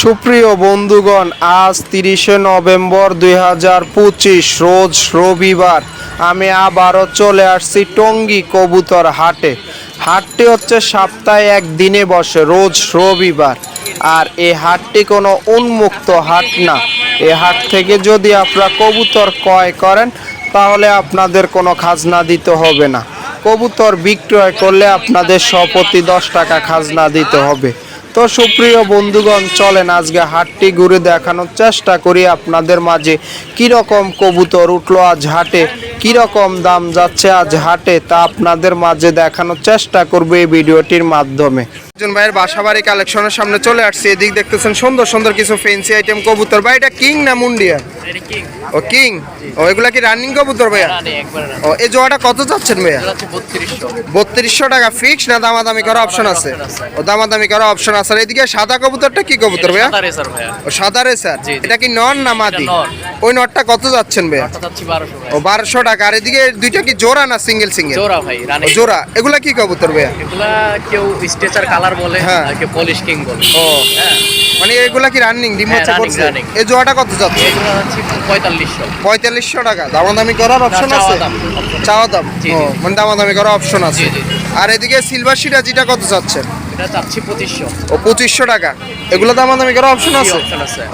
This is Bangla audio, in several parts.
সুপ্রিয় বন্ধুগণ, আজ তিরিশে নভেম্বর দুই হাজার পঁচিশ, রোজ রবিবার আমি আবারও চলে আসছি টঙ্গী কবুতর হাটে। হাটটি হচ্ছে সপ্তাহে একদিনে বসে, রোজ রবিবার। আর এই হাটটি কোনো উন্মুক্ত হাট না। এ হাট থেকে যদি আপনারা কবুতর ক্রয় করেন, তাহলে আপনাদের কোনো খাজনা দিতে হবে না। কবুতর বিক্রয় করলে আপনাদের সপতি দশ টাকা খাজনা দিতে হবে। তো সুপ্রিয় বন্ধুগণ, চলেন আজকে হাটটি ঘুরে দেখানোর চেষ্টা করি আপনাদের মাঝে। কীরকম কবুতর উঠল আজ হাটে? কীরকম দাম যাচ্ছে আজ হাটে? তা আপনাদের মাঝে দেখানোর চেষ্টা করবে এই ভিডিওটির মাধ্যমে। একজন ভাইয়ের বাসাবাড়ি কালেকশনের সামনে চলে আসছে। এদিক দেখতেছেন সুন্দর সুন্দর কিছু ফেন্সি আইটেম কবুতর। ভাই, এটা কিং না মুন্ডিয়া? ও কিং? ও এগুলা কি রানিং কবুতর ভাইয়া। ও এই জোয়াটা কত যাচ্ছেন ভাইয়া? এটা হচ্ছে 3200 বত্রিশশো টাকা ফিক্স না দামাদামি করা অপশন আছে? ও দামাদামি করা অপশন আছে। আর এদিকে সাদা কবুতরটা কি কবুতর ভাইয়া। ও সাদা জি, জি। এটা কি নন না মাদি? ওই নটটা কত যাচ্ছেন ভাইয়া? ওটা যাচ্ছে 1200 ভাইয়া। ও বারোশো টাকা। আর এদিকে দুইটা কি জোড়া না সিঙ্গেল সিঙ্গেল জোড়া ভাই। জোড়া। এগুলা কি কবুতর ভাইয়া? এগুলা কেউ স্ট্রেচার কালার বলে হ্যাঁ। কেউ পলিশ কিং বলে। ও। হ্যাঁ। মানে এগুলা কি রানিং ডিম হ্যাঁ, হচ্ছে করছে এই জোড়াটা কত যাচ্ছে 4500 পঁয়তাল্লিশশো টাকা। দামাদামি করার অপশন আছে। চাওয়া দাম ও মানে দামাদামি করার অপশন আছে। আর এদিকে সিলভার সিরাজিটা কত যাচ্ছেন এটা চাচ্ছি 2500 ও পঁচিশশো টাকা। এগুলো দামাদামি করার অপশন আছে?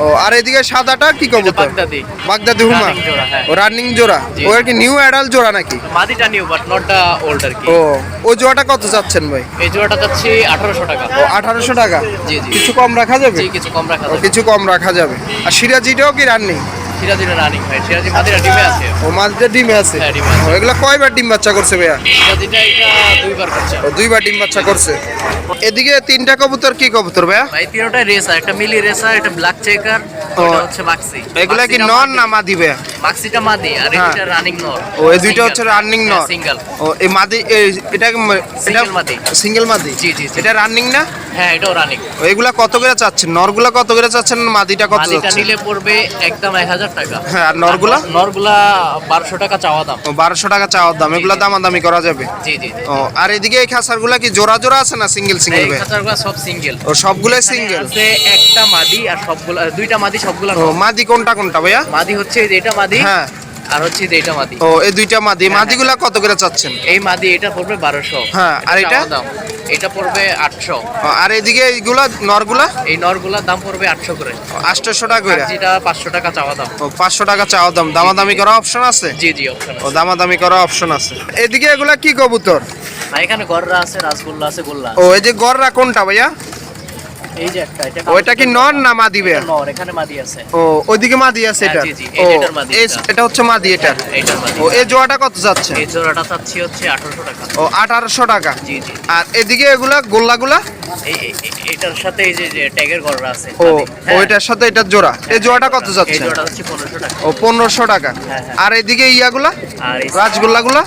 ও আর এদিকে সাদাটা কি কবুতর? বাগদাদি। বাগদাদি হুমা। হ্যাঁ। ও রানিং জোড়া। ও আর কি নিউ অ্যাডাল জোড়া নাকি? মাদিটা new but not the old আর কি। ও ওই জোড়াটা কত যাচ্ছেন ভাই? এই জোড়াটা যাচ্ছে 1800 টাকা। ও আঠারোশো টাকা? জি, জি। কিছু কম রাখা যাবে? জি কিছু কম রাখা যাবে। কিছু কম রাখা যাবে। আর সিরাজিটাও কি রানিং রানিং ভাই সিরাজি মাদিরা ডিমে আছে। ও মাঝে ডিমে আছে? হ্যাঁ, ডিমে আছে। ও কয়বার ডিম বাচ্চা করছে ভাইয়া? সিরাজিটা এটা দুইবার করছে দুইবার ডিম বাচ্চা করছে। এদিকে তিনটা কবুতর কি কবুতর ভাইয়া? ভাই তিনটাই রেসার একটা মিলি রেসার একটা ব্ল্যাক চেকার ওটা হচ্ছে মাক্সি এগুলা কি নন না মাদি ভাইয়া? মাক্সিটা মাদি আর এই হ্যাঁ। রানিং নর। ও এই দুইটা হচ্ছে রানিং নর। সিঙ্গেল ও এই মাদি এটা কি- মাদি। সিঙ্গেল মাদি? জি, জি। এটা রানিং না? হ্যাঁ এটাও রানিং এগুলা কত করে চাচ্ছেন? নরগুলা কত করে চাচ্ছেন? মাদিটা কত মাদিটা নিলে পড়বে একদম এক হাজার টাকা। হ্যাঁ, আর নরগুলা? নরগুলা বারোশো টাকা চাওয়া দাম। বারোশো টাকা চাওয়ার দাম। এগুলা দামাদামি করা যাবে? জি জি ও আর এদিকে এই খাসারগুলা কি জোড়া জোড়া আছে না সিঙ্গেল সিঙ্গেল এই খাঁচাগুলা সব সিঙ্গেল ও সবগুলাই সিঙ্গেল আছে একটা মাদি আর সবগুলা দুইটা মাদি সবগুলা ও মাদি কোনটা কোনটা ভাইয়া? মাদি হচ্ছে এটা মাদি। হ্যাঁ। আর হচ্ছে যে এটা মাদি। ও এই দুইটা মাদি। মাদিগুলা কত করে চাচ্ছেন? এই মাদি এটা পড়বে বারোশো। হ্যাঁ, আর এটা? দাম। এটা পড়বে আটশো। আর এদিকে এইগুলা নরগুলা? এই নরগুলার দাম পড়বে আটশো করে। আটশোশো টাকা করে? যেটা পাঁচশো টাকা চাওয়া দাম। ও পাঁচশো টাকা চাওয়া দাম। দামাদামি করা অপশন আছে? জি জি অপশন ও দামাদামি করা অপশন আছে। এদিকে এগুলা কি কবুতর? এখানে গররা আছে রাসগোল্লা আছে গোল্লা ও এই যে গররা কোনটা ভাইয়া? এই যে একটা এটা ওইটা কি নন না মাদি বে নর এখানে মাদি আছে। ও ওইদিকে মাদি আছে হ্যাঁ, এটা জি, জি, এটার মাদি এটা। হচ্ছে মাদি এটা? এইটার মাদি ও এই জোড়াটা কত যাচ্ছে? এই জোড়াটা চাচ্ছি হচ্ছে আঠারোশো টাকা। ও আঠারোশো টাকা। জি জি। আর এদিকে এগুলা গোল্লাগুলা? এটার সাথে এই যে ট্যাগের আছে ও হ্যাঁ, ওইটার সাথে এটার জোড়া। এই জোড়াটা কত এই জোড়াটা হচ্ছে পনেরোশো টাকা। ও পনেরোশো টাকা। হ্যাঁ, হ্যাঁ। আর এদিকে ইয়াগুলা? আর রাজগোল্লাগুলা?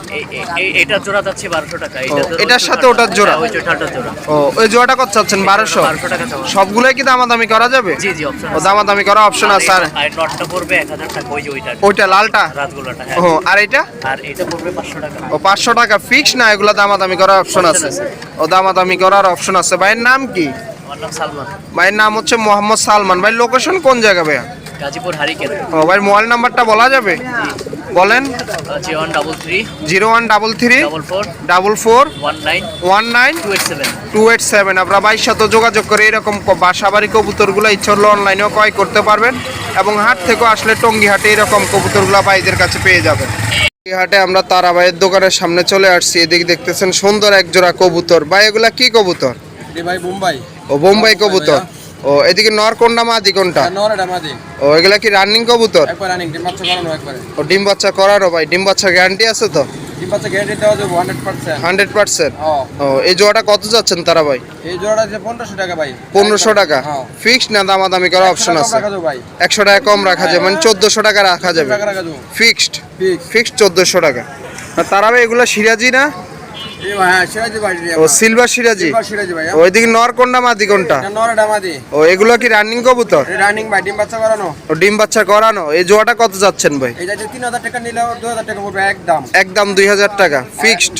জোড়া যাচ্ছে বারোশো টাকা। এটার সাথে ওটার জোড়া? ওই জোড়া। ও ওই জোড়াটা কত চাচ্ছেন বারোশো? বারোশো টাকা চাওয়া সবগুলোই কি দামাদামি করা যাবে? জি জি অপশন ও দামাদামি করা অপশন আছে আর নটটা পড়বে এক হাজার টাকা ওই যে ওইটা। ওইটা লালটা? রাজগোল্লাটা হ্যাঁ। ও আর এটা? আর এটা পড়বে পাঁচশো টাকা। ও পাঁচশো টাকা ফিক্স না এগুলো দামাদামি করার অপশন আছে। ও দামাদামি করার অপশন আছে। ভাইয়ের নাম কি? আমার নাম সালমান। ভাইয়ের নাম হচ্ছে মোহাম্মদ সালমান। ভাই লোকেশন কোন জায়গা ভাইয়া? গাজীপুর হারিকেন। ও ভাই মোবাইল নাম্বারটা বলা যাবে? বলেন। Zero one double three. Zero one double three. Double four. Double four. One nine. One nine. Two eight seven. Two eight seven. আপনারা বাইশ সাথে যোগাযোগ করে এরকম বাসাবাড়ি কবুতরগুলো ইচ্ছে হলে অনলাইনেও ক্রয় করতে পারবেন এবং হাট থেকেও আসলে টঙ্গি হাটে এরকম কবুতরগুলো ভাইদের কাছে পেয়ে যাবেন। হাটে আমরা তারাবাইয়ের দোকানের সামনে চলে আসছি। এদিক দেখতেছেন সুন্দর এক জোড়া কবুতর। ভাই এগুলা কি কবুতর? ভাই ও বোম্বাই কবুতর। ও এদিকে নর কোনটা মাদি কোনটা? মাদি। ও এগুলা কি রানিং কবুতর? একবার রানিং ডিম বাচ্চা বানানো একবারে। ও ডিম বাচ্চা করারও ভাই ডিম বাচ্চা গ্যারান্টি আছে তো? ডিম বাচ্চা গ্যারেন্টি দেওয়া যাবে হান্ড্রেড পার্সেন্ট হান্ড্রেড পার্সেন্ট ও এই জোড়াটা কত যাচ্ছেন তারা ভাই? এই জোড়াটা টাকা ভাই। টাকা? হ্যাঁ। ফিক্সড না দামাদামি করার অপশন আছে? রাখা যাবে ভাই। একশো টাকা কম রাখা যাবে মানে চোদ্দশো টাকা রাখা যাবে। ফিক্সড ফিক্সড চোদ্দশো টাকা। আর তারা ভাই এগুলো সিরাজি না? ও সিলভার সিরাজি? সিলভার ওইদিকে নর কোনটা মাদি কোনটা ও এগুলো কি রানিং কবুতর? রানিং ভাই ডিম বাচ্চা করানো। ও ডিম বাচ্চা করানো। এই জোয়াটা কত যাচ্ছেন ভাই? এই যাচ্ছে টাকা নিলে দু হাজার টাকা পড়বে একদম। একদম দুই হাজার টাকা। ফিক্সড।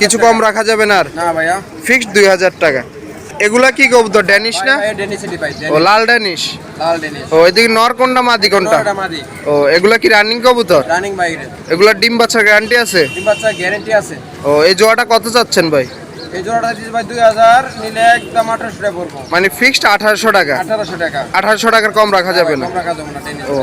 কিছু কম রাখা যাবে না আর। না ভাইয়া। ফিক্সড দুই হাজার টাকা। এগুলা কি কব কবুতর? ড্যানিশ না? ও লাল ড্যানিশ ও এদিকে নর কোনটা মাদি কোনটা? ও এগুলা কি রানিং কবুতর? রানিং ভাই এগুলা ডিম বাচ্চার গ্যারান্টি আছে? ডিম বাচ্চা গ্যারেন্টি আছে। ও এই জোড়াটা কত চাচ্ছেন ভাই? এই জোড়াটা দিচ্ছি ভাই দুই হাজার নিলে একদম আঠারোশো টাকা পড়ব। মানে ফিক্সড আঠারোশো টাকা? আঠারোশো টাকা। আঠারোশো টাকার কম রাখা যাবে না? কম রাখা যাবে না ও।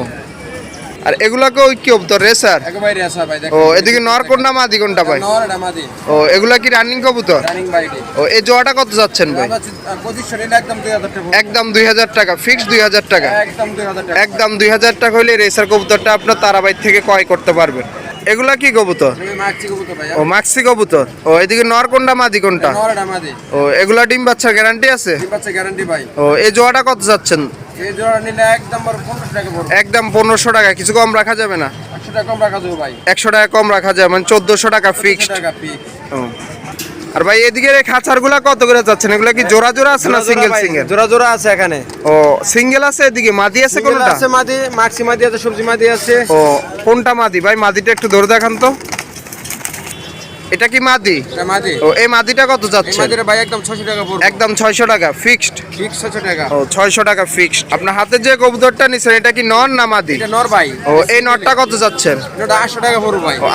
আর এগুলাকে ওই কি কবুতর রেসার একেবারে রেসার ভাই ও এদিকে নর কোনটা মাদি কোনটা ভাই? নরটা মাদি ও এগুলা কি রানিং কবুতর? রানিং ভাই ও এই জোড়াটা কত যাচ্ছেন ভাই? 2500 এটা একদম দুই হাজার টাকা। একদম দুই হাজার টাকা ফিক্সড দুই হাজার টাকা। একদম দুই হাজার টাকা। একদম দুই হাজার টাকা হইলে রেসার কবুতরটা আপনার তারাবাই থেকে ক্রয় করতে পারবেন। এগুলা কি কবুতর? ও মাক্সি কবুতর। ও এদিকে নর কোনটা মাদি কোনটা? ও এগুলা ডিম বাচ্চার গ্যারান্টি আছে? ও এই জোয়াটা কত যাচ্ছেন? একদম পনেরোশো টাকা কিছু কম রাখা যাবে না? একশো টাকা কম রাখা যাবে একশো টাকা কম রাখা যাবে মানে চোদ্দশো টাকা ফিক্সড টাকা পিক আর ভাই এদিকে এই খাঁচারগুলা কত করে যাচ্ছেন? এগুলা কি জোড়া জোড়া আছে না সিঙ্গেল সিঙ্গেল জোড়া জোড়া আছে এখানে। ও সিঙ্গেল আছে এদিকে? মাদি আছে কোনটা? আছে মাদি মাক্সি মাদি আছে সবজি মাদি আছে। ও কোনটা মাদি? ভাই মাদিটা একটু ধরে দেখান তো। এটা কি মাদি? ও এই মাদিটা কত যাচ্ছে? মাদির ভাই একদম ছশো টাকা পড়বে। একদম ছয়শো টাকা ফিক্সড ছশো টাকা। ও ছয়শো টাকা ফিক্সড আপনার হাতে যে কবুতরটা নিছেন এটা কি নর না মাদি? এটা নর ভাই। ও এই নরটা কত যাচ্ছেন এটা আটশো টাকা পড়বে ভাই। ও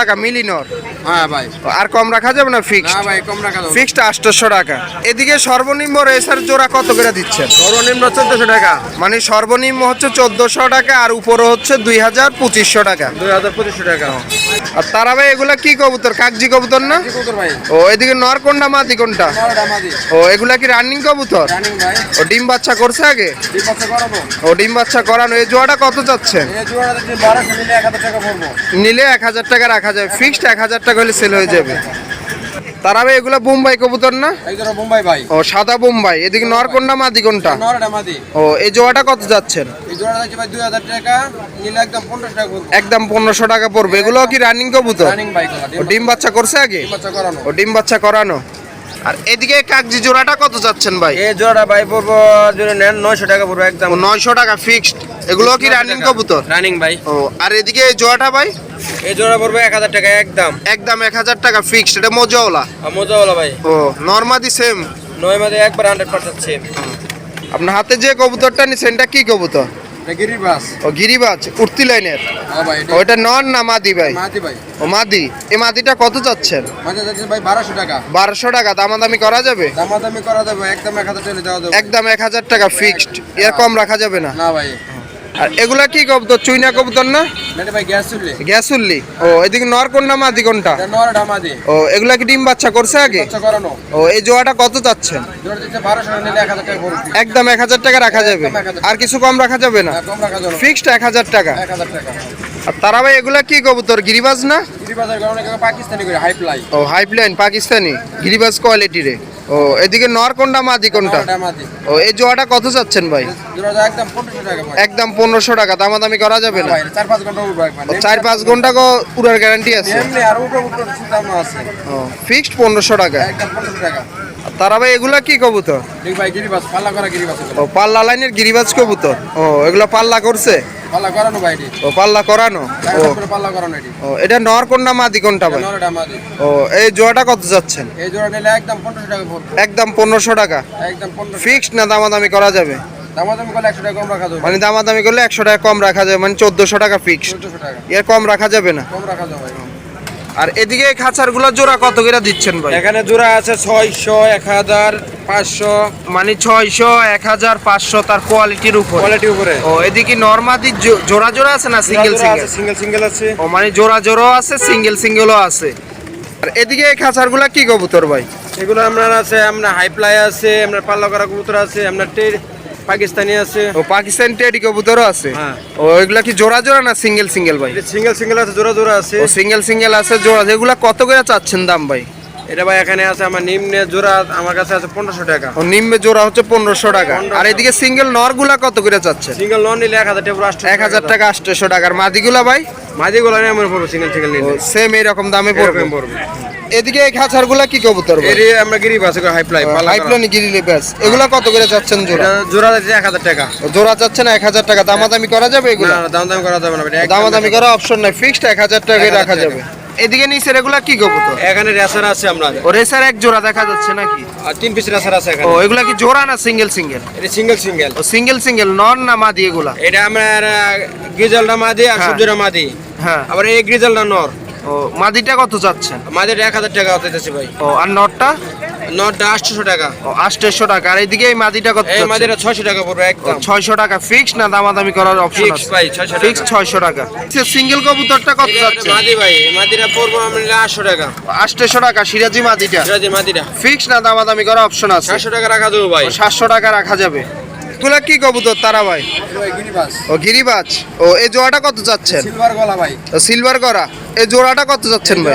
টাকা মিলি নর। হ্যাঁ ভাই। আর কম রাখা যাবে না ফিক্সড না ভাই কম রাখা যাবে। ফিক্সড আটশো টাকা। এদিকে সর্বনিম্ন রেসার জোড়া কত করে দিচ্ছেন? সর্বনিম্ন চোদ্দশো টাকা। মানে সর্বনিম্ন হচ্ছে চোদ্দশো টাকা আর উপরে হচ্ছে দুই হাজার পঁচিশশো টাকা। দুই হাজার পঁচিশশো টাকা। আর তারা ভাই এগুলা কি কবুতর? কাগজি কবুতর না? ও এদিকে নর কোনটা মাদি কোনটা? ও এগুলা কি রানিং কবুতর? ও ডিম বাচ্চা করছে আগে? ও ডিম বাচ্চা করানো এই জোয়াটা কত নিলে এক হাজার টাকা নিলে এক হাজার টাকা রাখা যায় ফিক্সড এক হাজার টাকা হলে সেল হয়ে যাবে। তারা ভাই এগুলা বোম্বাই কবুতর না? এই বোম্বাই ভাই। ও সাদা বোম্বাই। এদিকে নর কোনটা মাদি কোনটা? নরটা মাদি। ও এই জোড়াটা কত যাচ্ছেন? এই জোড়াটা হচ্ছে ভাই দুই হাজার টাকা। নিলে একদম পনেরোশো টাকা পড়ব। একদম পনেরোশো টাকা পড়বে। এগুলো কি রানিং কবুতর? রানিং ও ডিম বাচ্চা করছে আগে? ডিম বাচ্চা করানো। ও ডিম বাচ্চা করানো। আর এদিকে কাগজি জোড়াটা কত যাচ্ছেন ভাই? এই জোড়াটা ভাই পড়ব যদি নেন নয়শো টাকা পড়ব একদম। ও নয়শো টাকা ফিক্সড এগুলো কি রানিং কবুতর? রানিং ভাই। ও আর এদিকে এই জোড়াটা ভাই? এই জোড়া পড়বে এক হাজার টাকা একদম। একদম এক হাজার টাকা ফিক্সড এটা মজাওয়ালা। ভাই। ও নর্মাদি সেম নয় একবার হান্ড্রেড পার্সেন্ট সেম আপনার হাতে যে কবুতরটা নিছেন এটা কি কবুতর? ও গিরিবাজ উঠতি লাইনের। হ্যাঁ ওইটা নন না মাদি ভাই? মাঝি ভাই। ও মাদি। এই মাদিটা কত যাচ্ছে ভাই বারোশো টাকা। বারোশো টাকা দামাদামি করা যাবে? দামাদামি করা যাবে একদম এক হাজার টাকা একদম এক হাজার টাকা ফিক্সড এর কম রাখা যাবে না? না ভাই। আর এগুলা কি কবুতর চুইনা কবুতর না? নেটে ভাই গ্যাস গ্যাস উল্লি ও এদিকে নর কোনটা মাদি কোনটা? ও এগুলা কি ডিম বাচ্চা করছে আগে? ও এই জোয়াটা কত পড়বে একদম এক হাজার টাকা রাখা যাবে। আর কিছু কম রাখা যাবে না? হ্যাঁ, ফিক্সড এক হাজার টাকা। আর তারা ভাই এগুলা কি কবুতর গিরিবাজ না? ও হাইপ্লাইন পাকিস্তানি। গিরিবাজ কোয়ালিটি রে ও এদিকে নর কোনটা মাদি কোনটা? ও এই জোয়াটা কত যাচ্ছেন ভাই? একদম পনেরোশো টাকা টাকা দামাদামি করা যাবে না? চার পাঁচ ঘণ্টা পুরার গ্যারান্টি আছে। ফিক্সড পনেরোশো টাকা? তারা ভাই এগুলা কি কবুতর? ও পাল্লা লাইনের গিরিবাজ কবুতর? ও এগুলা পাল্লা করছে? পাল্লা করানো ভাই ও পাল্লা করানো? ও। পাল্লা করানো এটি। ও এটা নর কোনটা মাদি কোনটা ভাই? নরটা মাদি। ও এই জোয়াটা কত যাচ্ছেন? এই জোড়া নিলে একদম পনেরোশো টাকা পড়বে একদম 1500 টাকা। একদম 1500 ফিক্সড না দামাদামি করা যাবে? দামাদামি করলে একশো টাকা কম রাখা যাবে। মানে দামাদামি করলে একশো টাকা কম রাখা যাবে মানে চোদ্দশো টাকা ফিক্সড। 1400 টাকা। এর কম রাখা যাবে না? কম রাখা যাবে আর এদিকে খাঁচারগুলো জোড়া কত করে দিচ্ছেন ভাই? এখানে জোড়া আছে ছয়শো এক হাজার পাঁচশো। মানে ছয়শো এক হাজার পাঁচশো তার কোয়ালিটির উপর। কোয়ালিটি উপরে। ও এদিকে নর্মাদি জোড়া জোড়া আছে না সিঙ্গেল সিঙ্গেল সিঙ্গেল সিঙ্গেল আছে ও মানে জোড়া জোড়াও আছে সিঙ্গেল সিঙ্গেলও আছে। আর এদিকে এই খাঁচারগুলো কি কবুতর ভাই? এগুলো আপনার আছে আপনার হাই ফ্লাই আছে আপনার পাল্লা করা কবুতর আছে আপনার পাকিস্তানি আছে। ও পাকিস্তান টেডি কবুতরও আছে? হ্যাঁ। ও এগুলা কি জোড়া জোড়া না সিঙ্গেল সিঙ্গেল ভাই? সিঙ্গেল সিঙ্গেল আছে জোড়া জোড়া আছে। ও সিঙ্গেল সিঙ্গেল আছে জোড়া। যেগুলা কত করে চাচ্ছেন দাম ভাই? এটা ভাই এখানে আছে আমার নিম্নে জোড়া আমার কাছে আছে পনেরোশো টাকা। ও নিম্নে জোড়া হচ্ছে পনেরোশো টাকা। আর এদিকে সিঙ্গেল নরগুলা কত করে চাচ্ছেন? সিঙ্গেল নন নিলে এক হাজার টাকা এক হাজার টাকা আটশো টাকা আর মাদিগুলা ভাই? মাঝে গুলো নিয়ে আমার পড়ব সিঙ্গেল সিঙ্গেল নিলে সেম এরকম দামে পড়বে? পড়বে। এদিকে এই খাঁচারগুলা কি কবুতর ভাই? আমরা গিরিব আছে হাই ফ্লাই হাই ফ্লাই গিরিলে ব্যাস। এগুলা কত করে যাচ্ছেন জোড়া? জোড়া যাচ্ছে এক হাজার টাকা। ও জোড়া এক হাজার টাকা? দামাদামি করা যাবে এগুলা? না, দাম দাম করা যাবে না দামাদামি করা অপশন নাই ফিক্সড এক হাজার টাকা রাখা যাবে। এদিকে নিচের এগুলা কি কবুতর এখানে রেসার আছে আমরা ও রেসার এক জোড়া দেখা যাচ্ছে নাকি? আর তিন পিস রেসার আছে ও এখানে এগুলা কি জোড়া না সিঙ্গেল সিঙ্গেল এটা সিঙ্গেল সিঙ্গেল ও সিঙ্গেল সিঙ্গেল নন না মাদি এগুলা? এটা আমার গ্রিজালটা মাদি আর হ্যাঁ। সবজিটা মাদি। হ্যাঁ। আবার এই গ্রিজালটা নর। ও মাদিটা কত যাচ্ছে মাদির এক হাজার টাকা হতেছে ভাই। ও আর নটটা আটশোশো টাকা। ও আটশো টাকা। আর এইদিকে এই মাদিটা কত এই মাদিটা ছয়শো টাকা পড়বে একদম। ছয়শো টাকা। ফিক্স না দামাদামি করার অপশন ফিক্স ভাই ছয়শো ফিক্স টাকা। সিঙ্গেল কবুতরটা কত যাচ্ছে? মাদি ভাই মাদিটা পড়ব আমরা আটশো টাকা। আটশো টাকা সিরাজি মাদিটা। সিরাজি মাদিটা। ফিক্স না দামাদামি করার অপশন আছে? সাতশো টাকা রাখা দেবো ভাই। সাতশো টাকা রাখা যাবে। এগুলা কি কবুতর তারা ভাই? ও গিরিবাজ? ও এই জোড়াটা কত যাচ্ছেন সিলভার গলা ভাই। সিলভার করা এই জোড়াটা কত যাচ্ছেন ভাই?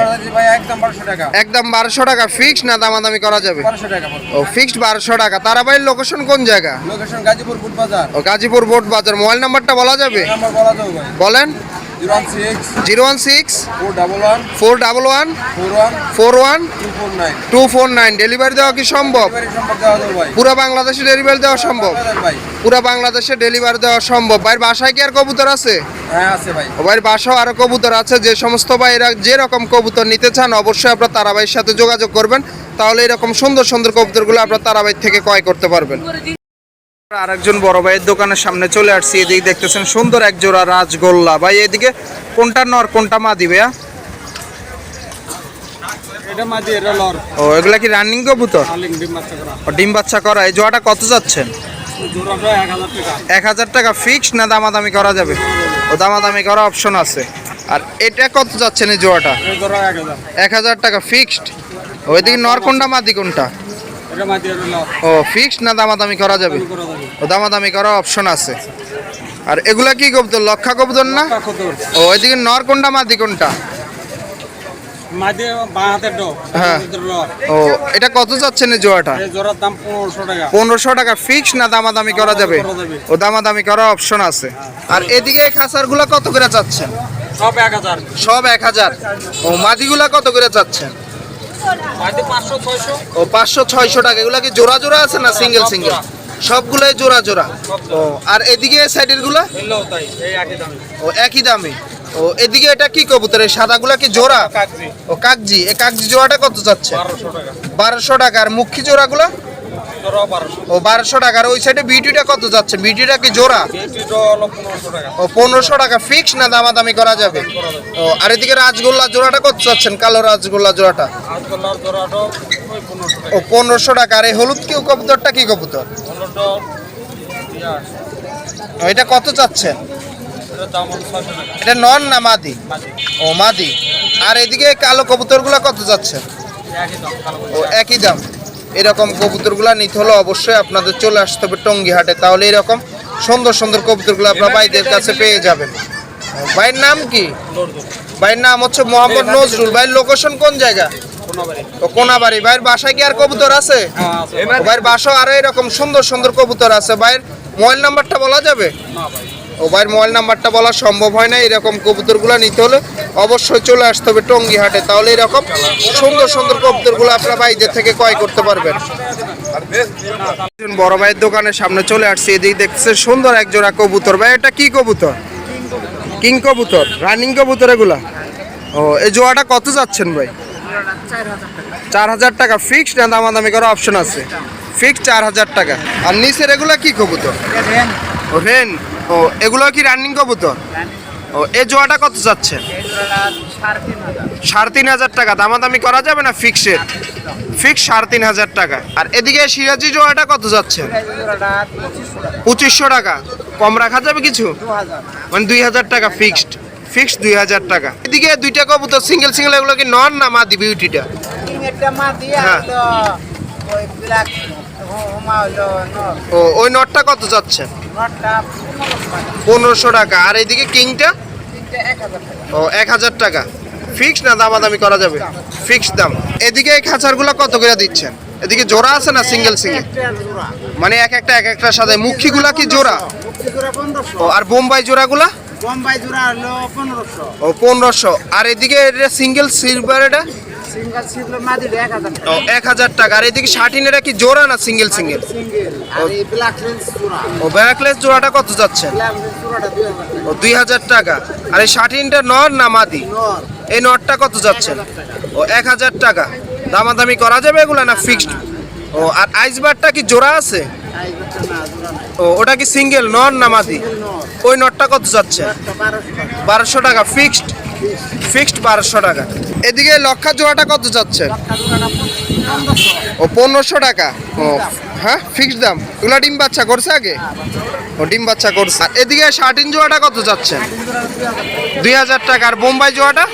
একদম বারোশো টাকা। একদম বারোশো টাকা। ফিক্স না দামাদামি করা যাবে? ও ফিক্সড বারোশো টাকা। তারা ভাই লোকেশন কোন জায়গা? লোকেশন গাজীপুর বুট বাজার। ও গাজীপুর বোট বাজার। মোবাইল নাম্বারটা বলা যাবে? বলেন। Zero one six four double one four one two four nine delivery দেওয়া কি সম্ভব? পুরো বাংলাদেশে ডেলিভারি দেওয়া সম্ভব? পুরো বাংলাদেশে ডেলিভারি দেওয়া সম্ভব। ভাইয়ের বাসায় কি আর কবুতর আছে? হ্যাঁ ভাইয়ের বাসাও আরও কবুতর আছে। যে সমস্ত ভাইরা যে রকম কবুতর নিতে চান অবশ্যই আপনার তারাবাইয়ের সাথে যোগাযোগ করবেন। তাহলে এরকম সুন্দর সুন্দর কবুতরগুলো আপনার তারাবাই থেকে ক্রয় করতে পারবেন। আরেকজন বড় ভাইয়ের দোকানের সামনে চলে আসছি। এদিকে দেখতেছেন সুন্দর এক জোড়া রাজগোল্লা। ভাই এদিকে কোনটা নর কোনটা মা দিবে ও এগুলা কি রানিং কবুতর? ডিম বাচ্চা করা। এই জোড়াটা কত যাচ্ছেন? এক হাজার টাকা। ফিক্স না দামাদামি করা যাবে? ও দামাদামি করা অপশন আছে। আর এটা কত যাচ্ছেন এই জোড়াটা? এক হাজার। টাকা ফিক্সড ওইদিকে নর কোনটা মাদি কোনটা? ও ফিক্সড না দামাদামি করা যাবে? ও দামাদামি করার অপশন আছে। আর এগুলা কি কবুতর? লক্ষা কবুতর না? ও ওইদিকে নর কোনটা মাদি কোনটা? হ্যাঁ। ও এটা কত যাচ্ছেন জোড়াটা? পনেরোশো টাকা। ফিক্স না দামাদামি করা যাবে? ও দামাদামি করার অপশন আছে। আর এদিকে এই কত করে চাচ্ছেন? সব এক হাজার। সব এক হাজার। ও মাদিগুলা কত করে চাচ্ছেন? ও পাঁচশো ছয়শো টাকা। এগুলা কি জোড়া জোড়া আছে না সিঙ্গেল সিঙ্গেল সবগুলোই জোড়া জোড়া। ও আর এদিকে সাইডেরগুলা? ও একই দামে। ও এদিকে এটা কি কবুতর? এই সাদাগুলা কি জোড়া? ও কাকজি। এই কাকজি জোড়াটা কত যাচ্ছে বারোশো টাকা। আর মুখী জোড়াগুলা? ও বারোশো টাকা। আর ওই সাইডে বিউটিটা কত যাচ্ছে? বিউটিটা কি জোড়া? ও পনেরোশো টাকা ফিক্স না দামাদামি করা যাবে? ও আর এদিকে রাজগোল্লা জোড়াটা কত চাচ্ছেন কালো রাজগোল্লা জোড়াটা? ও পনেরোশো টাকা। আর এই হলুদ কি কবুতরটা কি কবুতর? এটা কত চাচ্ছেন এটা নন না মাদি? ও মাদি। আর এদিকে কালো কবুতরগুলো কত যাচ্ছে? ও একই দাম। এরকম কবুতরগুলো নিতে হলে অবশ্যই আপনাদের চলে আসতে হবে টঙ্গিহাটে। তাহলে এরকম সুন্দর সুন্দর কবুতরগুলো আপনার ভাইদের কাছে পেয়ে যাবেন। ভাইয়ের নাম কি? ভাইয়ের নাম হচ্ছে মোহাম্মদ নজরুল। ভাইয়ের লোকেশন কোন জায়গা? কোনাবাড়ি। ভাইয়ের বাসায় কি আর কবুতর আছে? হ্যাঁ ভাইয়ের বাসাও আরও এরকম সুন্দর সুন্দর কবুতর আছে। ভাইয়ের মোবাইল নাম্বারটা বলা যাবে? না ভাই। ভাইয়ের মোবাইল নাম্বারটা বলা সম্ভব হয় না এরকম কবুতরগুলো নিতে হলে অবশ্যই চলে আসতে হবে টঙ্গি হাটে তাহলে এরকম সুন্দর সুন্দর কবুতরগুলো আপনারা ভাইদের থেকে ক্রয় করতে পারবেন। একজন বড় ভাইয়ের দোকানের সামনে চলে আসছে এদিকে দেখছে সুন্দর এক জোড়া কবুতর। ভাই এটা কি কবুতর? কিং কবুতর রানিং কবুতর এগুলা? ও এই জোয়াটা কত যাচ্ছেন ভাই? চার হাজার টাকা। ফিক্সড না দামাদামি করার অপশন আছে? ফিক্সড চার হাজার টাকা। আর নিচের এগুলা কি কবুতর? রেন। ও এগুলো কি রানিং কবুতর? ও এই জোড়াটা কত যাচ্ছে? সাড়ে তিন হাজার। টাকা। দামাদামি করা যাবে না ফিক্সের ফিক্স সাড়ে তিন হাজার টাকা। আর এদিকে সিরাজি জোড়াটা কত যাচ্ছে? পঁচিশশো টাকা। কম রাখা যাবে কিছু? মানে দুই হাজার টাকা ফিক্সড ফিক্সড দুই হাজার টাকা। এদিকে দুইটা কবুতর সিঙ্গেল সিঙ্গেল এগুলো কি নন না মা দি বিউটিটা হ্যাঁ। ও ওই নটটা কত যাচ্ছে? পনেরোশো টাকা। আর এদিকে কিংটা? ও এক হাজার টাকা। ফিক্স না দামাদামি করা যাবে? ফিক্স দাম। এদিকে এই খাঁচারগুলো কত করে দিচ্ছেন? এদিকে জোড়া আছে না সিঙ্গেল সিঙ্গেল? মানে এক একটা এক একটা সাথে। মুখিগুলা কি জোড়া? ও আর বোম্বাই জোড়াগুলা? বোম্বাই জোড়া হলো পনেরোশো। ও পনেরোশো। আর এদিকে এটা সিঙ্গেল সিলভার এটা? এক হাজার ও টাকা এক হাজার টাকা। আর এদিকে কি জোড়া না সিঙ্গেল সিঙ্গেল? ও জোড়াটা কত যাচ্ছে? ও দুই হাজার টাকা। আর এই শার্টিনটা নর না মাদি? এই কত যাচ্ছেন ও এক হাজার টাকা। দামাদামি করা যাবে এগুলো না ফিক্সড ও আর আইসবারটা কি জোড়া আছে? ও ওটা কি সিঙ্গেল নন না মাদি? ওই নটটা কত যাচ্ছে? বারোশো টাকা। ফিক্সড ফিক্সড বারোশো টাকা। এদিকে লক্ষা জোড়াটা কত যাচ্ছে? ও, পনেরোশো টাকা। ও হ্যাঁ ফিক্সড দাম। এগুলো ডিম বাচ্চা করছে আগে? ও, ডিম বাচ্চা করছে। আর এদিকে শার্টিন জোড়াটা কত যাচ্ছে? দুই হাজার টাকা। আর বোম্বাই জোড়াটা?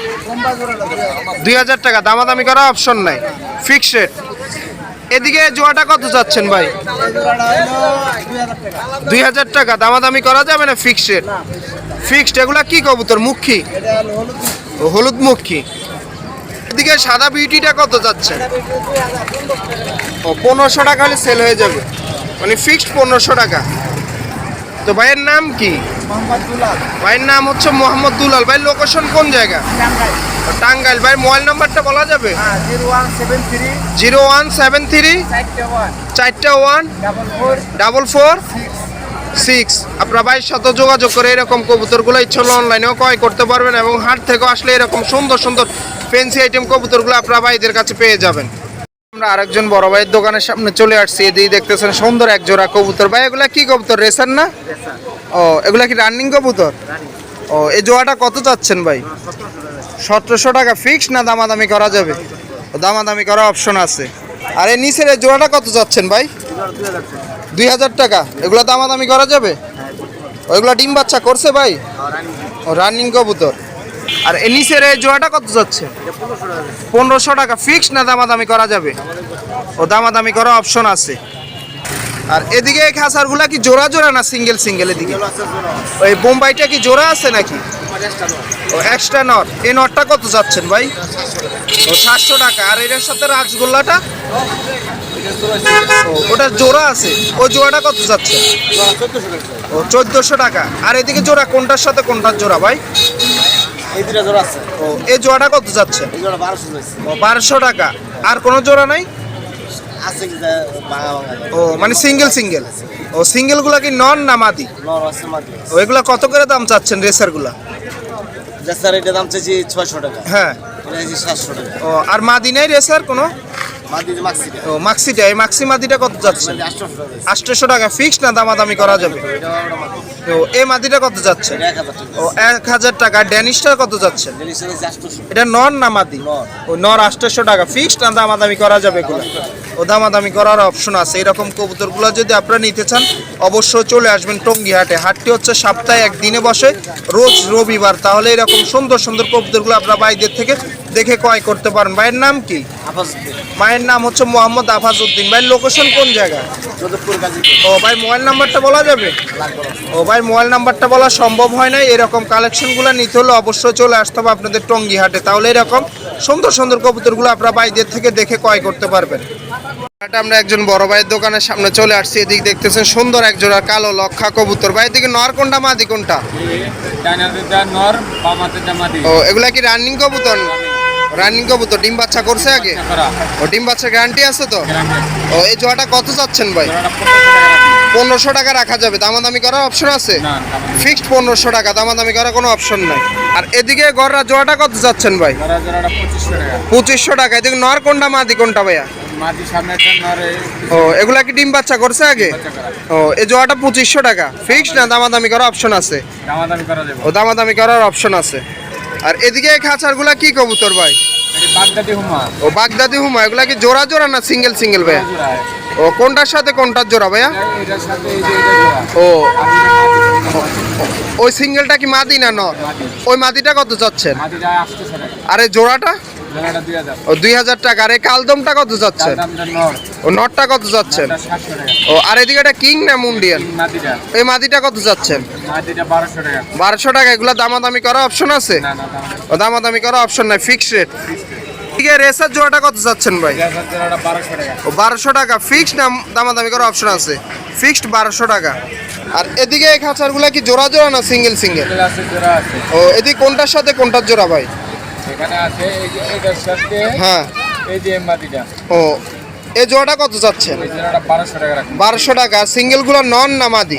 দুই হাজার টাকা। দামাদামি করা অপশন নাই। ফিক্সড এদিকে জোয়াটা কত যাচ্ছেন ভাই? দুই হাজার টাকা, দামাদামি করা যাবে না ফিক্সড ফিক্সড এগুলা কি কবুতর, মুখী? হলুদ মুখী। এদিকে সাদা বিউটিটা কত যাচ্ছে ও, পনেরোশো টাকা হলে সেল হয়ে যাবে। মানে ফিক্সড পনেরোশো টাকা। তো ভাইয়ের নাম কি? ভাইয়ের নাম হচ্ছে মোহাম্মদ দুলাল। ভাই লোকেশন কোন জায়গা? টাঙ্গাইল। ভাই মোবাইল নাম্বারটা বলা যাবে? Zero one seven three. Zero one seven three চারটে one. Double four. Double four six. আপনার ভাইয়ের সাথে যোগাযোগ করে এরকম কবুতরগুলো ইচ্ছে হলে অনলাইনেও ক্রয় করতে পারবেন এবং হাট থেকেও আসলে এরকম সুন্দর সুন্দর ফেন্সি আইটেম কবুতরগুলো আপনার ভাইদের কাছে পেয়ে যাবেন। আমরা আরেকজন বড় ভাইয়ের দোকানের সামনে চলে আসছি। এদিকে দেখতেছেন সুন্দর এক জোড়া কবুতর। ভাই এগুলা কি কবুতর? রেসার না? ও, এগুলা কি রানিং কবুতর? ও, এই জোয়াটা কত চাচ্ছেন ভাই? সতেরোশো টাকা ফিক্স না দামাদামি করা যাবে? দামাদামি করা অপশন আছে। আর এই নিচের এই জোড়াটা কত চাচ্ছেন ভাই? দুই হাজার টাকা। এগুলো দামাদামি করা যাবে? ওইগুলো ডিম বাচ্চা করছে ভাই? ও রানিং কবুতর। আর এ নিচের এই জোড়াটা কত যাচ্ছে পনেরোশো টাকা। ফিক্স না দামাদামি করা যাবে? ও, দামাদামি করা অপশন আছে। আর এদিকে এই খাসারগুলা কি জোড়া জোড়া না সিঙ্গেল সিঙ্গেল এদিকে? ওই বোম্বাইটা কি জোড়া আছে নাকি? ও এক্সট্রা নট এই নটটা কত যাচ্ছেন ভাই? ও সাতশো টাকা। আর এটার সাথে রাজগোল্লাটা? ও, ওটা জোড়া আছে। ওই জোড়াটা কত যাচ্ছে? ও চোদ্দোশো টাকা। আর এদিকে জোড়া কোনটার সাথে কোনটার জোড়া ভাই? এই জোড়া ও এই জোড়াটা কত যাচ্ছে। ও বারোশো টাকা। আর কোনো জোড়া নাই? আছে ভাঙা ভাঙা ও মানে সিঙ্গেল সিঙ্গেল ও সিঙ্গেলগুলো কি নন না মাদি? ও এগুলা কত করে দাম চাচ্ছেন রেসারগুলা যাচ্ছে এটা দাম চাইছি ছয়শো টাকা। হ্যাঁ। সাতশো টাকা। ও আর মাদি নেই রেসার কোনো? ও মাক্সিটা এই মাক্সি মাদিটা কত যাচ্ছে? টাকা আটশোশো টাকা ফিক্স না দামাদামি করা যাবে? এই মাদিটা কত যাচ্ছে? ও এক হাজার টাকা। ড্যানিশটা কত যাচ্ছে? এটা নর না মাদি। ও নর আটশোশো টাকা। ফিক্সড না দামাদামি করা যাবে এগুলো? ও দামাদামি করার অপশন আছে। এরকম কবুতরগুলো যদি আপনারা নিতে চান অবশ্যই চলে আসবেন টঙ্গি হাটে হাটটি হচ্ছে সপ্তাহে একদিনে বসে রোজ রবিবার। তাহলে এরকম সুন্দর সুন্দর কবুতরগুলো আপনারা ভাইদের থেকে দেখে ক্রয় করতে পারেন। ভাইয়ের নাম কি? মায়ের নাম হচ্ছে মোহাম্মদ আফাজ উদ্দিন ভাইয়ের লোকেশন কোন জায়গা? ও ভাই মোবাইল নাম্বারটা বলা যাবে? ও ভাই মোবাইল নাম্বারটা বলা সম্ভব হয় না এরকম কালেকশনগুলো নিতে হলে অবশ্যই চলে আসতে হবে আপনাদের টঙ্গি হাটে তাহলে এরকম সুন্দর সুন্দর কবুতরগুলো আপনারা বাইদের থেকে দেখে ক্রয় করতে পারবেন। এটা আমরা একজন বড় ভাইয়ের দোকানের সামনে চলে আসছি এদিক দেখতেছেন সুন্দর একজন আর কালো লক্ষা কবুতর। ভাই এদিকে নর কোনটা মাদি কোনটা? ও এগুলা কি রানিং কবুতর? রানিং কবুতর ডিম বাচ্চা করছে আগে? ও ডিম বাচ্চার গ্যারান্টি আছে তো? ও এই জোড়াটা কত চাচ্ছেন ভাই? পনেরোশো টাকা রাখি। যাবে। দামাদামি করার অপশন আছে? ফিক্সড পনেরোশো টাকা দামাদামি করার কোনো অপশন নাই। আর এদিকে গড়রা জোড়াটা কত যাচ্ছেন ভাই? পঁচিশশো টাকা। এদিকে নর কোনটা মাদি কোনটা ভাইয়া? ও এগুলা কি ডিম বাচ্চা করছে আগে? ও এই জোড়াটা পঁচিশশো টাকা। ফিক্সড না দামাদামি করার অপশন আছে? ও দামাদামি করার অপশন আছে। আর এদিকে খাঁচারগুলা কি কবুতর ভাই? এটি বাগদাদি হুমা। ও বাগদাদি হুমা এগুলা কি জোড়া জোড়া না সিঙ্গেল সিঙ্গেল ভাইয়া? ও কোনটার সাথে কোনটার জোড়া ভাইয়া? ও। ওই সিঙ্গেলটা কি মাদি না নর? ওই মাদিটা কত চাচ্ছেন? আর এই জোড়াটা? ও দুই হাজার টাকা। আর এই কালদমটা কত যাচ্ছেন ও নটটা কত যাচ্ছেন ও আর এদিকে এটা কিং না মুন্ডিয়ান? এই মাদিটা কত যাচ্ছেন বারোশো টাকা। এগুলো দামাদামি করার অপশন আছে? ও দামাদামি করার অপশন নাই ফিক্স রেট ঠিক আছে রেসার জোড়াটা কত যাচ্ছেন ভাই? ও বারোশো টাকা। ফিক্সড না দামাদামি করার অপশন আছে? ফিক্সড বারোশো টাকা। আর এদিকে এই খাঁচারগুলো কি জোড়া জোড়া না সিঙ্গেল সিঙ্গেল ও এদিকে কোনটার সাথে কোনটার জোড়া ভাই? এখানে আছে এই যে এটার সাথে হ্যাঁ। এই যে মাটিটা। ও এই জোড়াটা কত জোড়াটা বারোশো টাকা নন না মাদি?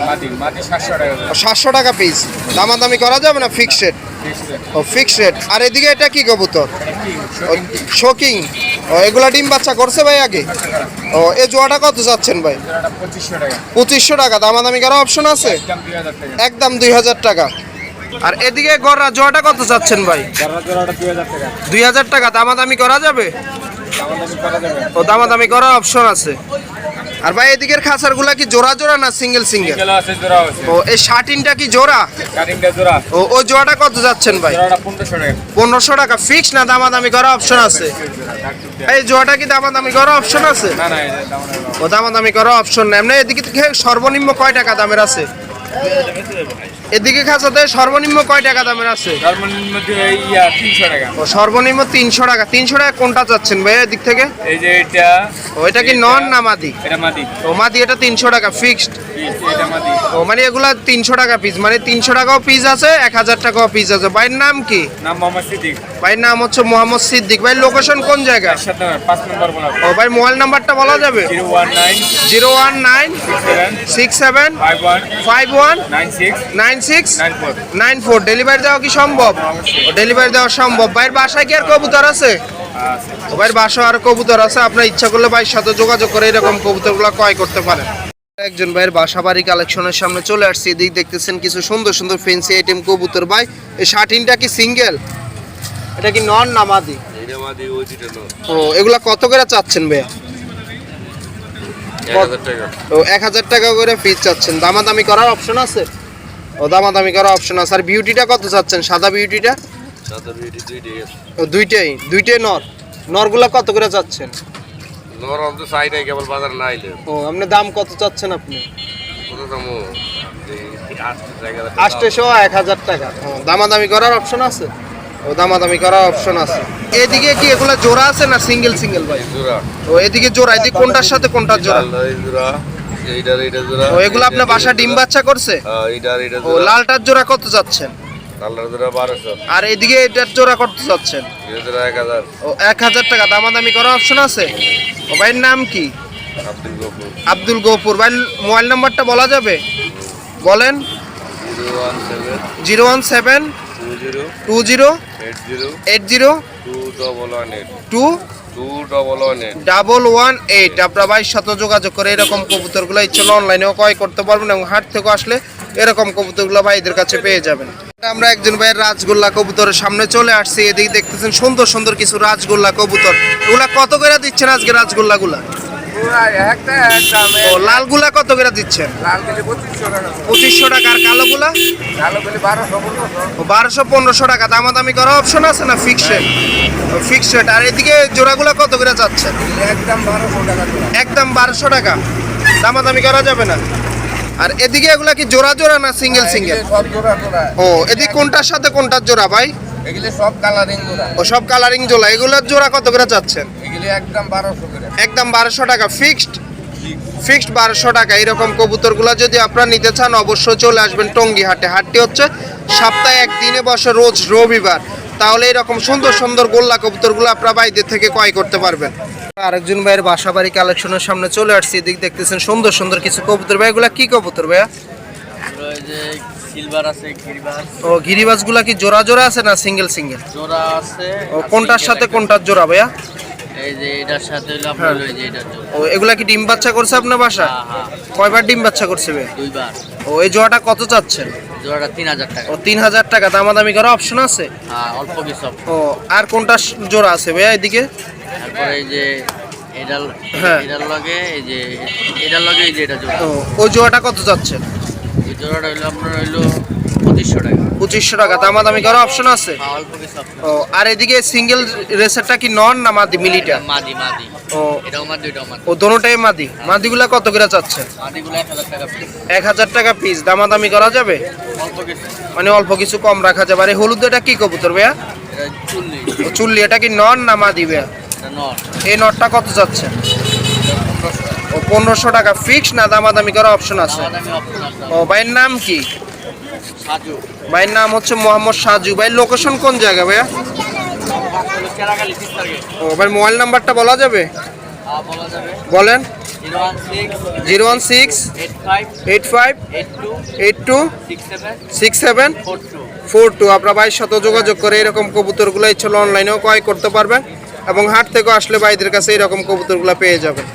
সাতশো টাকা পিস দামাদামি করা যাবে না ফিক্সড ফিক্সড ও ফিক্স রেট আর এদিকে এটা কি কবুতর? শোকিং ও এগুলা ডিম বাচ্চা করছে ভাই আগে? ও এই জোয়াটা কত যাচ্ছেন ভাই? পঁচিশশো টাকা। দামাদামি করার অপশন আছে? একদম দুই হাজার টাকা। আর এদিকে গড়রা জোয়াটা কত চাচ্ছেন ভাই? দুই হাজার টাকা। দামাদামি করা যাবে? ও দামাদামি করার অপশন আছে। আর ভাই এদিকের খাঁচারগুলা কি জোড়া জোড়া না সিঙ্গেল সিঙ্গেল ও এই শার্টিনটা কি জোড়া? ও ওই জোড়াটা কত যাচ্ছেন ভাই? পনেরোশো টাকা। ফিক্স না দামাদামি করার অপশন আছে? এই জোড়াটা কি দামাদামি করার অপশন আছে? না না ও দামাদামি করার অপশন নেই এমনি এদিকে সর্বনিম্ন কয় টাকা দামের আছে? এদিকে খাঁচাতে সর্বনিম্ন কয় টাকা দামের আছে? সর্বনিম্ন তিনশো টাকা। ও সর্বনিম্ন তিনশো টাকা। তিনশো টাকা কোনটা চাচ্ছেন ভাই এদিক থেকে? এই যে এটা ও এটা কি নন না মাদি? এটা মাদি। ও মাদি এটা তিনশো টাকা ফিক্সড ও মানে এগুলা তিনশো টাকা পিস মানে তিনশো টাকাও পিস আছে এক হাজার টাকাও পিস আছে। ভাইয়ের নাম কি? নাম মোহাম্মদ সিদ্দিক। ভাইয়ের নাম হচ্ছে মোহাম্মদ সিদ্দিক। ভাই লোকেশন কোন জায়গা? পাঁচ নম্বর ও ভাই মোবাইল নাম্বারটা বলা যাবে? Zero one nine six seven five one nine six nine four. Delivery দেওয়া কি সম্ভব? ডেলিভারি দেওয়া সম্ভব। ভাইয়ের বাসায় কি আর কবুতর আছে? ভাইয়ের বাসায় আর কবুতর আছে। আপনার ইচ্ছা করলে ভাইয়ের সাথে যোগাযোগ করে এরকম কবুতরগুলো ক্রয় করতে পারেন। একজন ভাইয়ের বাসা বাড়ি কালেকশনের সামনে চলে আসছে। এদিক দেখতেছেন কিছু সুন্দর সুন্দর ফেন্সি আইটেম কবুতর। ভাই এই শার্টিনটা কি সিঙ্গেল এটা কি নন নামাদি ও এগুলা কত করে চাচ্ছেন ভাইয়া? ও এক হাজার টাকা করে পিস চাচ্ছেন। দামাদামি করার অপশন আছে? ও দামাদামি করার অপশন আছে। আর বিউটিটা কত চাচ্ছেন? সাদা বিউটিটা ও দুইটাই। দুইটাই নর নরগুলা কত করে চাচ্ছেন? নরম তো সাইডে কেবল বাজার নাইলে ও আপনি দাম কত চাচ্ছেন আপনি? কত দাম এক হাজার টাকা। দামাদামি করার অপশন আছে? ও দামাদামি করার অপশন আছে। এদিকে কি এগুলা জোড়া আছে না সিঙ্গেল সিঙ্গেল ভাই? জোড়া। ও এদিকে জোড়া এদিকে কোনটার সাথে কোনটার জোড়া? জোড়া এইটার এইটা জোড়া। ও এগুলো আপনার বাসা ডিম বাচ্চা করছে? হ্যাঁ, এইটার এইটা ও লালটার জোড়া কত যাচ্ছেন আর এদিকে এটার জোড়া এটা জোড়া এক হাজার। ও এক হাজার টাকা। দামাদামি করার অপশন আছে? ও ভাইয়ের নাম কি? আব্দুল গফুর। ভাই মোবাইল নাম্বারটা বলা যাবে? বলেন। Zero one seven two zero eight zero two double one eight আপনার ভাইয়ের সাথে যোগাযোগ করে এরকম কবুতরগুলো ইচ্ছে অনলাইনেও ক্রয় করতে পারবেন এবং হাট থেকে আসলে এরকম কবুতরগুলো ভাইদের কাছে পেয়ে যাবেন। আমরা একজন ভাইয়ের রাজগোল্লা কবুতরের সামনে চলে আসছি। এদিকে দেখতেছেন সুন্দর সুন্দর কিছু রাজগোল্লা কবুতর। এগুলা কত করে দিচ্ছেন আজকে রাজগোল্লা গুলা লালগুলা কত করে দিচ্ছেন? পঁচিশশো টাকা। আর কালোগুলা? কালো কেজি বারোশো পনেরোশো। টাকা। দামাদামি অপশন আছে না ফিক্স রেট ফিক্স রেট আর এদিকে জোড়াগুলো কত করে যাচ্ছেন একদম বারোশো টাকা একদম বারোশো টাকা। দামাদামি করা যাবে না? আর এদিকে এগুলা কি জোড়া জোড়া না সিঙ্গেল সিঙ্গেল সব জোড়া জোড়া। ও এদিকে কোনটার সাথে কোনটার জোড়া ভাই? এগুলি সব কালারিং জোড়া। ও সব কালারিং জোড়া। এগুলোর জোড়া কত করে চাচ্ছেন? এগুলি একদম করে। একদম টাকা। ফিক্সড ফিক্সড বারোশো টাকা। এরকম কবুতরগুলো যদি আপনারা নিতে চান অবশ্যই চলে আসবেন টঙ্গি হাটে হাটটি হচ্ছে সপ্তাহে একদিনে বসে রোজ রবিবার। তাহলে এরকম সুন্দর সুন্দর গোল্লা কবুতরগুলো আপনারা বাইদের থেকে ক্রয় করতে পারবেন। আরেকজন ভাইয়ের বাসা বাড়ি কালেকশনের সামনে চলে আসছি। এদিক দেখতেছেন সুন্দর সুন্দর কিছু কবুতর। ভাই এগুলা কি কবুতর ভাইয়া? ও কি জোড়া জোড়া আছে না সিঙ্গেল সিঙ্গেল জোড়া আছে ও কোনটার সাথে কোনটার জোড়া ভাইয়া? এই যে এটার সাথে হলো আপনার হলো এই যে এটার জোড়া। ও এগুলা কি ডিম বাচ্চা করছে আপনার বাসা হ্যাঁ হ্যাঁ। কয়বার ডিম বাচ্চা করছে দুইবার। ও এই জোড়াটা কত চাচ্ছেন? জোড়াটা তিন হাজার টাকা। ও তিন হাজার টাকা। দামাদামি করা অপশন আছে? হ্যাঁ অল্প কিছু ও আর কোনটা জোড়া আছে ভাইয়া এদিকে? তারপরে এই যে এটার হ্যাঁ। এটার লগে এই যে এটার লগে এই যে এটা জোড়া। ও ওই জোড়াটা কত যাচ্ছে? ওই জোড়াটা হইল আপনার হইল পঁচিশশো টাকা। পঁচিশশো টাকা করা অপশন আছে? হ্যাঁ, ও আর এদিকে সিঙ্গেল রেসারটা কি নন না মাদি মিলিটা? মাদি মাদি। ও এটাও মাদি এটাও মাদি। ও দোনোটাই মাদি। মাদিগুলা কত করে চাচ্ছে মাদিগুলো এক হাজার টাকা পিস টাকা দামাদামি করা যাবে? অল্প কিছু। মানে অল্প কিছু কম রাখা যাবে। আর হলুদ এটা কি কবুতর ভাইয়া? ও চুল্লি এটা কি নন না মাদি ভাইয়া? এই নটটা কত যাচ্ছে? ও পনেরোশো টাকা ফিক্স না দামাদামি করা অপশন আছে? ও ভাইয়ের নাম কি? সাজু। ভাইয়ের নাম হচ্ছে মোহাম্মদ সাজু। ভাই লোকেশন কোন জায়গা ভাইয়া? ও ভাই মোবাইল নাম্বারটা বলা যাবে? বলেন। Zero one six eight five eight two six seven four two. আপনার ভাইয়ের সাথে যোগাযোগ করে এরকম কবুতরগুলো ইচ্ছালো অনলাইনেও ক্রয় করতে পারবেন। এবং হাট থেকে আসলে ভাইদের কাছে এরকম কবুতরগুলো পেয়ে যাবেন।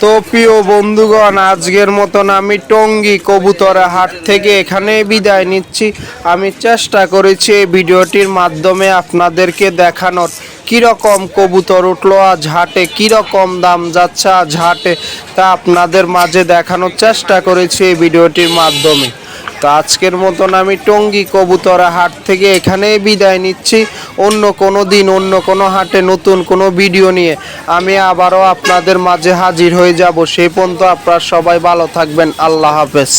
তো প্রিয় বন্ধুগণ, আজকের মতন আমি টঙ্গী কবুতরা হাট থেকে এখানে বিদায় নিচ্ছি। আমি চেষ্টা করেছি এই ভিডিওটির মাধ্যমে আপনাদেরকে দেখানোর কীরকম কবুতর উঠল, আজ হাটে কীরকম দাম যাচ্ছে, আজ হাটে তা আপনাদের মাঝে দেখানোর চেষ্টা করেছি এই ভিডিওটির মাধ্যমে। তো আজকের মতন আমি টঙ্গি কবুতরা হাট থেকে এখানেই বিদায় নিচ্ছি। অন্য কোনো দিন, অন্য কোনো হাটে নতুন কোনো ভিডিও নিয়ে আমি আবারও আপনাদের মাঝে হাজির হয়ে যাব। সেই পর্যন্ত আপনারা সবাই ভালো থাকবেন। আল্লাহ হাফেজ।